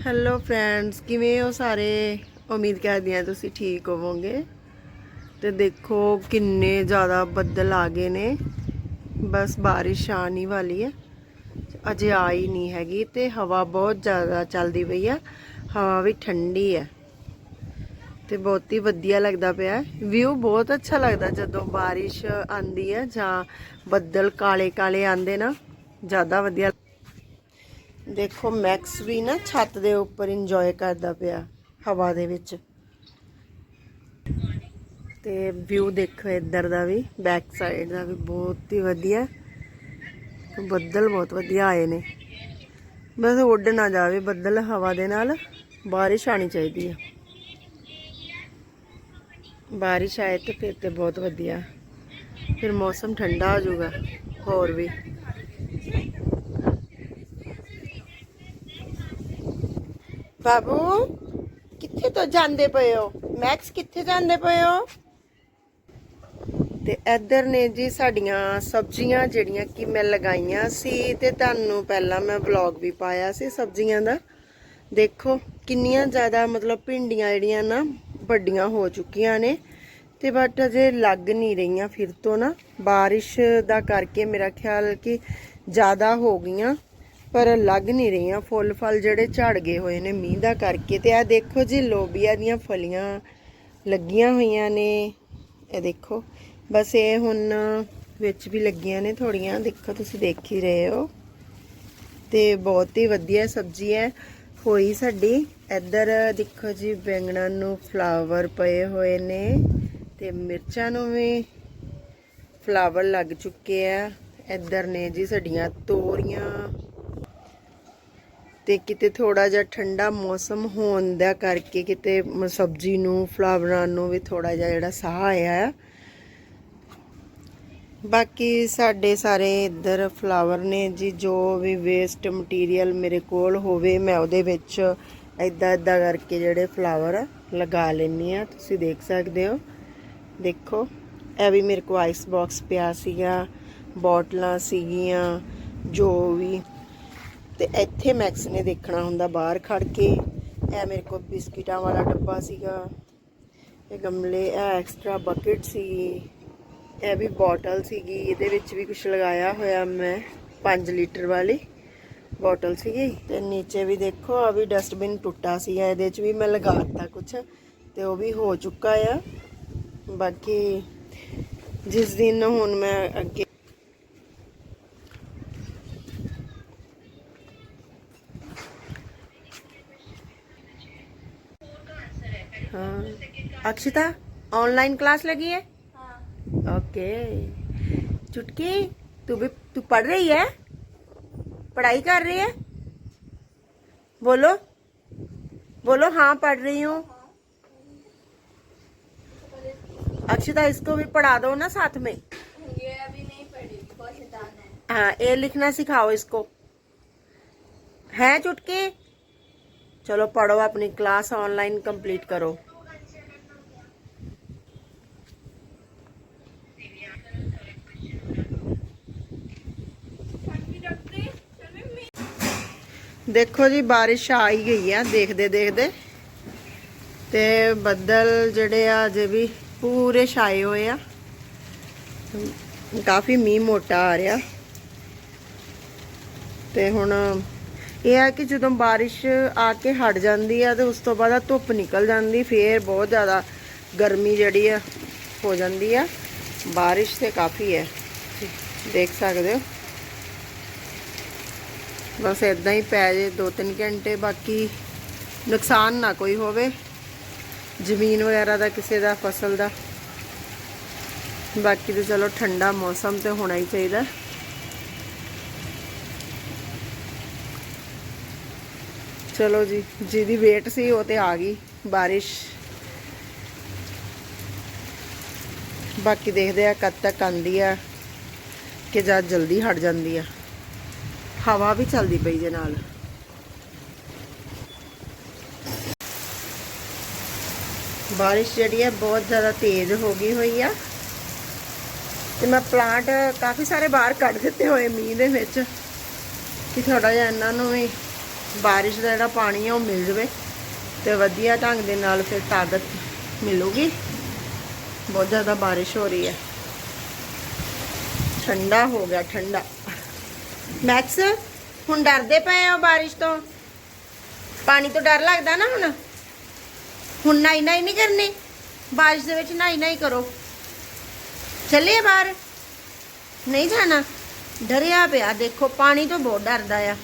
Hello friends ਕਿਵੇਂ ਹੋ ਸਾਰੇ? ਉਮੀਦ ਕਰਦੀ ਹਾਂ ਤੁਸੀਂ ਠੀਕ ਹੋਵੋਗੇ। ਤੇ ਦੇਖੋ ਕਿੰਨੇ ਜ਼ਿਆਦਾ ਬੱਦਲ ਆ ਗਏ ਨੇ। ਬਸ ਬਾਰਿਸ਼ ਆਉਣ ਹੀ ਵਾਲੀ ਹੈ। ਅਜੇ ਆਈ ਨਹੀਂ ਹੈਗੀ ਤੇ ਹਵਾ ਬਹੁਤ ਜ਼ਿਆਦਾ ਚੱਲਦੀ ਪਈ ਆ। ਹਵਾ ਵੀ ਠੰਡੀ ਹੈ। ਤੇ ਬਹੁਤ ਹੀ ਵਧੀਆ ਲੱਗਦਾ ਪਿਆ। ਵਿਊ ਬਹੁਤ ਅੱਛਾ ਲੱਗਦਾ ਜਦੋਂ ਬਾਰਿਸ਼ ਆਂਦੀ ਹੈ ਜਾਂ ਬੱਦਲ ਕਾਲੇ ਕਾਲੇ ਆਂਦੇ ਨਾ। ਜ਼ਿਆਦਾ ਵਧੀਆ ਦੇਖੋ, ਮੈਕਸ ਵੀ ਨਾ ਛੱਤ ਦੇ ਉੱਪਰ ਇੰਜੋਏ ਕਰਦਾ ਪਿਆ, ਹਵਾ ਦੇ ਵਿੱਚ। ਤੇ ਵਿਊ ਦੇਖੋ, ਇੱਧਰ ਦਾ ਵੀ ਬੈਕ ਸਾਈਡ ਦਾ ਵੀ ਬਹੁਤ ਹੀ ਵਧੀਆ। ਬੱਦਲ ਬਹੁਤ ਵਧੀਆ ਆਏ ਨੇ। ਬਸ ਉੱਡ ਨਾ ਜਾਵੇ ਬੱਦਲ ਹਵਾ ਦੇ ਨਾਲ, ਬਾਰਿਸ਼ ਆਣੀ ਚਾਹੀਦੀ ਹੈ ਬਾਰਿਸ਼ ਆਏ ਤੇ ਫਿਰ ਤੇ ਬਹੁਤ ਵਧੀਆ। ਫਿਰ ਮੌਸਮ ਠੰਡਾ ਹੋ ਜਾਊਗਾ, ਹੋਰ ਵੀ। ਬਾਬੂ, ਕਿੱਥੇ ਤੋਂ ਜਾਂਦੇ ਪਏ ਹੋ? ਮੈਕਸ, ਕਿੱਥੇ ਜਾਂਦੇ ਪਏ ਹੋ? ਤੇ ਇੱਧਰ ਨੇ ਜੀ ਸਾਡੀਆਂ ਸਬਜ਼ੀਆਂ ਜਿਹੜੀਆਂ ਕਿ ਮੈਂ ਲਗਾਈਆਂ ਸੀ ਤੇ ਤੁਹਾਨੂੰ ਪਹਿਲਾਂ ਮੈਂ ਵਲੌਗ ਵੀ ਪਾਇਆ ਸੀ ਸਬਜ਼ੀਆਂ ਦਾ। ਦੇਖੋ, ਕਿੰਨੀਆਂ ਜ਼ਿਆਦਾ ਮਤਲਬ ਭਿੰਡੀਆਂ ਜਿਹੜੀਆਂ ਨਾ ਵੱਡੀਆਂ ਹੋ ਚੁੱਕੀਆਂ ਨੇ ਤੇ ਬਟ ਅਜੇ ਲੱਗ ਨਹੀਂ ਰਹੀਆਂ ਫਿਰ ਤੋਂ ਨਾ। ਬਾਰਿਸ਼ ਦਾ ਕਰਕੇ ਮੇਰਾ ਖਿਆਲ ਕਿ ਜ਼ਿਆਦਾ ਹੋ ਗਈਆਂ। ਪਰ ਲੱਗ ਨਹੀਂ ਰਹੀਆਂ। ਫੁੱਲ ਫਲ ਜਿਹੜੇ ਝੜ ਗਏ ਹੋਏ ਨੇ ਮੀਂਹ ਦਾ ਕਰਕੇ ਤੇ ਆ ਦੇਖੋ ਜੀ ਲੋਬੀਆ ਦੀਆਂ ਫਲੀਆਂ ਲੱਗੀਆਂ ਹੋਈਆਂ ਨੇ। ਇਹ ਦੇਖੋ, ਬਸ ਇਹ ਹੁਣ ਵਿੱਚ ਵੀ ਲੱਗੀਆਂ ਨੇ ਥੋੜੀਆਂ ਦੇਖੋ ਤੁਸੀਂ ਦੇਖ ਹੀ ਰਹੇ ਹੋ। ਤੇ ਬਹੁਤ ਹੀ ਵਧੀਆ ਸਬਜ਼ੀ ਹੈ। ਹੋਈ ਸਾਡੀ ਇੱਧਰ ਦੇਖੋ ਜੀ ਬੈਂਗਣਾਂ ਨੂੰ ਫਲਾਵਰ ਪਏ ਹੋਏ ਨੇ ਤੇ ਮਿਰਚਾਂ ਨੂੰ ਵੀ ਫਲਾਵਰ ਲੱਗ ਚੁੱਕੇ ਆ। ਇੱਧਰ ਨੇ ਜੀ ਸਾਡੀਆਂ ਤੋਰੀਆਂ। ਤੇ ਕਿਤੇ ਥੋੜਾ ਜਿਹਾ ਠੰਡਾ ਮੌਸਮ ਹੋਣ ਦਾ ਕਰਕੇ ਕਿਤੇ ਮ- ਸਬਜ਼ੀ ਨੂੰ, ਫਲਾਵਰਾਂ ਨੂੰ ਵੀ ਥੋੜਾ ਜਿਹਾ ਜਿਹੜਾ ਸਾਹ ਆਇਆ ਆ। ਬਾਕੀ ਸਾਡੇ ਸਾਰੇ ਇੱਧਰ ਫਲਾਵਰ ਨੇ ਜੀ, ਜੋ ਵੀ ਵੇਸਟ ਮਟੀਰੀਅਲ ਮੇਰੇ ਕੋਲ ਹੋਵੇ, ਮੈਂ ਉਹਦੇ ਵਿੱਚ ਇਦਾਂ ਇਦਾਂ ਕਰਕੇ ਜਿਹੜੇ ਫਲਾਵਰ ਆ ਲਗਾ ਲੈਂਦੀ ਆ ਤੁਸੀਂ ਦੇਖ ਸਕਦੇ ਹੋ। ਦੇਖੋ, ਇਹ ਵੀ ਮੇਰੇ ਕੋਲ ਆਈਸ ਬਾਕਸ ਪਿਆ ਸੀਗਾ, ਬੋਟਲਾਂ ਸੀਗੀਆਂ, ਜੋ ਵੀ ਤੇ ਇੱਥੇ ਮੈਕਸ ਨੇ ਦੇਖਣਾ ਹੁੰਦਾ ਬਾਹਰ ਖੜ ਕੇ। ਇਹ ਮੇਰੇ ਕੋਲ ਬਿਸਕਿਟਾਂ ਵਾਲਾ ਡੱਬਾ ਸੀਗਾ। ਇਹ ਗਮਲੇ, ਇਹ ਐਕਸਟਰਾ ਬਕਟ ਸੀ। ਇਹ ਵੀ ਬੋਟਲ ਸੀਗੀ। ਇਹਦੇ ਵਿੱਚ ਵੀ ਕੁਝ ਲਗਾਇਆ ਹੋਇਆ ਮੈਂ 5 ਲੀਟਰ ਵਾਲੀ ਬੋਟਲ ਸੀਗੀ। ਤੇ ਨੀਚੇ ਵੀ ਦੇਖੋ ਆ ਵੀ ਡਸਟਬਿਨ ਟੁੱਟਾ ਸੀ। ਇਹਦੇ ਵਿੱਚ ਵੀ ਮੈਂ ਲਗਾਤਾ ਕੁਝ ਤੇ ਉਹ ਵੀ ਹੋ ਚੁੱਕਾ ਆ। ਬਾਕੀ ਜਿਸ ਦਿਨ ਹੁਣ ਮੈਂ ਅੱਗੇ हाँ। अक्षिता ऑनलाइन क्लास लगी है? हाँ। ओके चुटकी तू भी तू पढ़ रही है? पढ़ाई कर रही है? बोलो। बोलो हाँ पढ़ रही हूँ। अक्षिता इसको भी पढ़ा दो ना साथ में। ये अभी नहीं पढ़ी है। हाँ ये लिखना सिखाओ इसको। है चुटकी? चलो पढ़ो अपनी क्लास ऑनलाइन कंप्लीट करो ਦੇਖੋ ਜੀ ਬਾਰਿਸ਼ ਆ ਹੀ ਗਈ ਆ ਦੇਖਦੇ ਦੇਖਦੇ ਤੇ ਬੱਦਲ ਜਿਹੜੇ ਆ ਅਜੇ ਵੀ ਪੂਰੇ ਛਾਏ ਹੋਏ ਆ ਕਾਫੀ ਮੀਂਹ ਮੋਟਾ ਆ ਰਿਹਾ ਤੇ ਹੁਣ ਇਹ ਆ ਕਿ ਜਦੋਂ ਬਾਰਿਸ਼ ਆ ਕੇ ਹਟ ਜਾਂਦੀ ਆ ਤੇ ਉਸ ਤੋਂ ਬਾਅਦ ਧੁੱਪ ਨਿਕਲ ਜਾਂਦੀ, ਫੇਰ ਬਹੁਤ ਜ਼ਿਆਦਾ ਗਰਮੀ ਜਿਹੜੀ ਆ ਹੋ ਜਾਂਦੀ ਆ। ਬਾਰਿਸ਼ ਤੇ ਕਾਫੀ ਹੈ। ਦੇਖ ਸਕਦੇ ਹੋ। ਬਸ ਇਦਾਂ ਹੀ ਪੈ ਜੇ 2-3 ਘੰਟੇ, ਬਾਕੀ ਨੁਕਸਾਨ ਨਾ ਕੋਈ ਹੋਵੇ। ਜ਼ਮੀਨ ਵਗੈਰਾ ਦਾ, ਕਿਸੇ ਦਾ, ਫਸਲ ਦਾ। ਬਾਕੀ ਤੇ ਚਲੋ ਠੰਡਾ ਮੌਸਮ ਤੇ ਹੋਣਾ ਹੀ ਚਾਹੀਦਾ। ਚਲੋ ਜੀ, ਜਿਹਦੀ ਵੇਟ ਸੀ ਉਹ ਤੇ ਆ ਗਈ, ਬਾਰਿਸ਼। ਬਾਕੀ ਦੇਖਦੇ ਆ ਕਦ ਤੱਕ ਆਂਦੀ ਆ ਕਿ ਜਦ ਜਲਦੀ ਹਟ ਜਾਂਦੀ ਆ। ਹਵਾ ਵੀ ਚੱਲਦੀ ਪਈ ਜੇ ਨਾਲ। ਬਾਰਿਸ਼ ਜਿਹੜੀ ਹੈ ਬਹੁਤ ਜ਼ਿਆਦਾ ਤੇਜ਼ ਹੋ ਗਈ ਹੋਈ ਆ। ਤੇ ਮੈਂ ਪਲਾਂਟ ਕਾਫੀ ਸਾਰੇ ਬਾਹਰ ਕੱਢ ਦਿੱਤੇ ਹੋਏ ਮੀਂਹ ਦੇ ਵਿੱਚ, ਕਿ ਥੋੜਾ ਜਿਹਾ ਇਹਨਾਂ ਨੂੰ ਵੀ ਬਾਰਿਸ਼ ਦਾ ਜਿਹੜਾ ਪਾਣੀ ਆ ਉਹ ਮਿਲ ਜਵੇ ਤੇ ਵਧੀਆ ਢੰਗ ਦੇ ਨਾਲ ਫਿਰ ਤਾਕਤ ਮਿਲੂਗੀ। ਬਹੁਤ ਜ਼ਿਆਦਾ ਬਾਰਿਸ਼ ਹੋ ਰਹੀ ਹੈ। ਠੰਡਾ ਹੋ ਗਿਆ, ਠੰਡਾ। ਮੈਕਸ, ਹੁਣ ਡਰਦੇ ਪਏ ਆ ਬਾਰਿਸ਼ ਤੋਂ? ਪਾਣੀ ਤੋਂ ਡਰ ਲੱਗਦਾ ਨਾ ਹੁਣ? ਹੁਣ ਨਾਈ ਨਾਈ ਨਹੀਂ ਕਰਨੀ? ਬਾਰਿਸ਼ ਦੇ ਵਿੱਚ ਨਾਈ ਨਾਈ ਕਰੋ। ਚੱਲੇ ਬਾਹਰ। ਨਹੀਂ ਜਾਣਾ। ਡਰਿਆ ਪਿਆ, ਦੇਖੋ, ਪਾਣੀ ਤੋਂ ਬਹੁਤ ਡਰਦਾ ਆ।